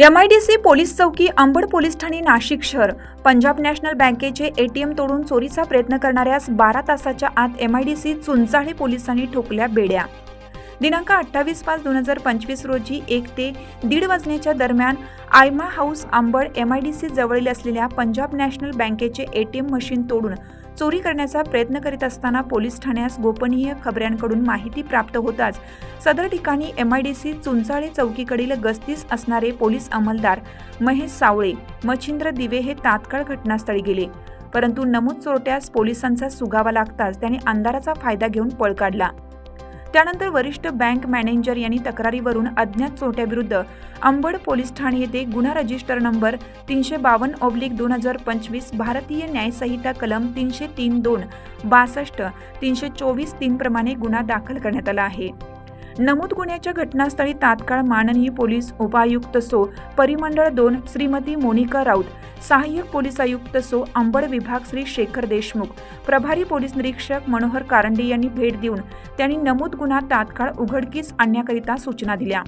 MIDC police चौकी Ambad police Thane Nashik शहर. Punjab national बँकेचे एटीएम तोडून चोरीचा प्रयत्न करणाऱ्यास बारा तासाच्या आत एमआयडीसी चुंचाळे पोलिसांनी ठोकल्या बेड्या. दिनांक अठ्ठावीस पाच दोन हजार पंचवीस रोजी एक ते दीड वाजण्याच्या दरम्यान आयमा हाऊस आंबळ एम आय डी सी जवळील असलेल्या पंजाब नॅशनल बँकेचे एटीएम मशीन तोडून चोरी करण्याचा प्रयत्न करीत असताना पोलीस ठाण्यास गोपनीय खबऱ्यांकडून माहिती प्राप्त होताच सदर ठिकाणी M I D C Chunchale चौकीकडील गस्तीस असणारे पोलीस अंमलदार महेश सावळे मच्छिंद्र दिवे हे तात्काळ घटनास्थळी गेले. परंतु नमूद चोरट्यास पोलिसांचा सुगावा लागताच त्याने अंधाराचा फायदा घेऊन पळ काढला. त्यानंतर वरिष्ठ बँक मॅनेजर यांनी तक्रारीवरून अज्ञात चोट्याविरुद्ध अंबड पोलीस ठाणे येथे गुन्हा रजिस्टर नंबर तीनशे बावन्न ऑब्लिक दोन हजार पंचवीस भारतीय न्यायसंहिता कलम तीनशे तीन दोन बासष्ट तीनशे चोवीस तीनप्रमाणे गुन्हा दाखल करण्यात आला आहे. नमूद गुन्ह्याच्या घटनास्थळी तात्काळ माननीय पोलीस उपायुक्त सो परिमंडळ दोन श्रीमती मोनिका राऊत सहाय्यक पोलीस आयुक्त सो अंबड विभाग श्री शेखर देशमुख प्रभारी पोलीस निरीक्षक मनोहर कारंडे यांनी भेट देऊन त्यांनी नमूद गुन्हा तात्काळ उघडकीस आणण्याकरिता सूचना दिल्या.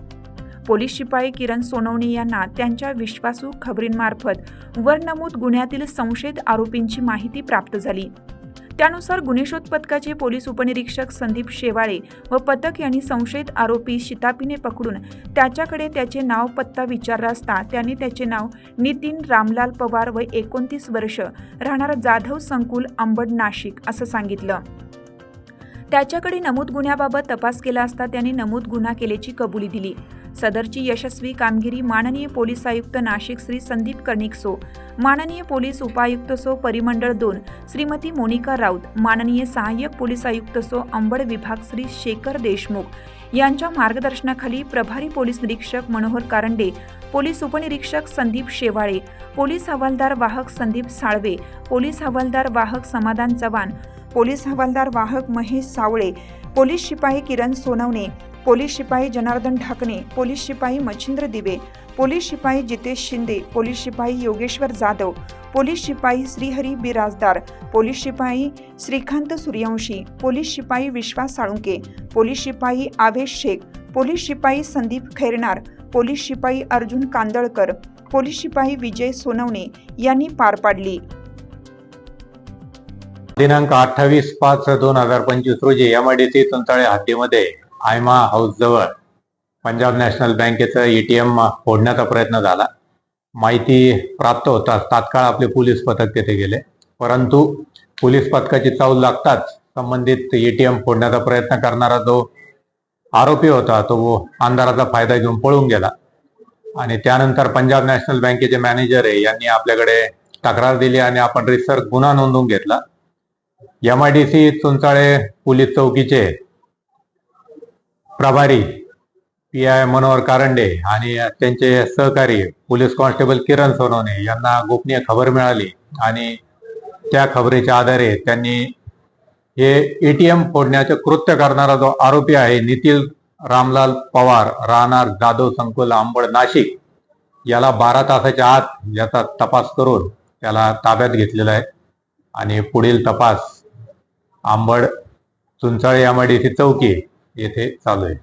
पोलीस शिपाई किरण सोनवणे यांना त्यांच्या विश्वासू खबरींमार्फत वर नमूद गुन्ह्यातील संशयित आरोपींची माहिती प्राप्त झाली. त्यानुसार गुन्हे शोध पथकाचे पोलीस उपनिरीक्षक संदीप शेवाळे व पथक यांनी संशयित आरोपी शितापीने पकडून त्याच्याकडे त्याचे नाव पत्ता विचारला असता त्यांनी त्याचे नाव नितीन रामलाल पवार व एकोणतीस वर्ष राहणार जाधव संकुल अंबड नाशिक असं सांगितलं. त्याच्याकडे नमूद गुन्ह्याबाबत तपास केला असता त्यांनी नमूद गुन्हा केल्याची कबुली दिली. सदरची यशस्वी कामगिरी माननीय पोलीस आयुक्त नाशिक श्री संदीप कर्णिकसो माननीय पोलीस उपायुक्त सो परिमंडळ दोन श्रीमती मोनिका राऊत माननीय सहाय्यक पोलीस आयुक्त सो अंबड विभाग श्री शेखर देशमुख यांच्या मार्गदर्शनाखाली प्रभारी पोलीस निरीक्षक मनोहर कारंडे पोलीस उपनिरीक्षक संदीप शेवाळे पोलीस हवालदार वाहक संदीप साळवे पोलीस हवालदार वाहक समाधान चव्हाण पोलीस हवालदार वाहक महेश सावळे पोलीस शिपाई किरण सोनवणे पोलीस शिपाई जनार्दन ढाकणे पोलीस शिपाई मच्छिंद्र दिवे पोलीस शिपाई जितेश शिंदे पोलीस शिपाई योगेश्वर जाधव पोलीस शिपाई श्रीहरी बिराजदार पोलीस शिपाई श्रीकांत सूर्यवंशी पोलीस शिपाई विश्वास साळुंके पोलीस शिपाई आवेश शेख पोलीस शिपाई संदीप खैरनार पोलीस शिपाई अर्जुन कांदळकर पोलीस शिपाई विजय सोनवणे यांनी पार पाडली दिनांक अठ्ठावीस पाच दोन हजार पंचवीस रोजी एमआयडीसी तुंतळे हद्दीमध्ये आयमा हाऊसजवळ पंजाब नॅशनल बँकेचं एटीएम फोडण्याचा प्रयत्न झाला. माहिती प्राप्त होताच तात्काळ आपले पोलीस पथक तेथे गेले. परंतु पोलीस पथकाची चावल लागताच संबंधित एटीएम फोडण्याचा प्रयत्न करणारा जो आरोपी होता तो अंधाराचा फायदा घेऊन पळून गेला. आणि त्यानंतर पंजाब नॅशनल बँकेचे मॅनेजर आहे यांनी आपल्याकडे तक्रार दिली आणि आपण रिसर्च गुन्हा नोंदवून घेतला. M I D C Chunchale police चौकीचे प्रभारी पी आय मनोहर कारंडे आणि त्यांचे सहकारी पोलीस कॉन्स्टेबल किरण सोनवणे यांना गोपनीय खबर मिळाली आणि त्या खबरीच्या आधारे त्यांनी हे एटीएम फोडण्याचे कृत्य करणारा जो आरोपी आहे नितील रामलाल पवार राहणार जाधव संकुल आंबड नाशिक याला बारा तासाच्या आत याचा तपास करून त्याला ताब्यात घेतलेला आहे. आणि पुढील तपास आंबड चुंचाळे एमआयडीसी चौकी येथे चालू आहे.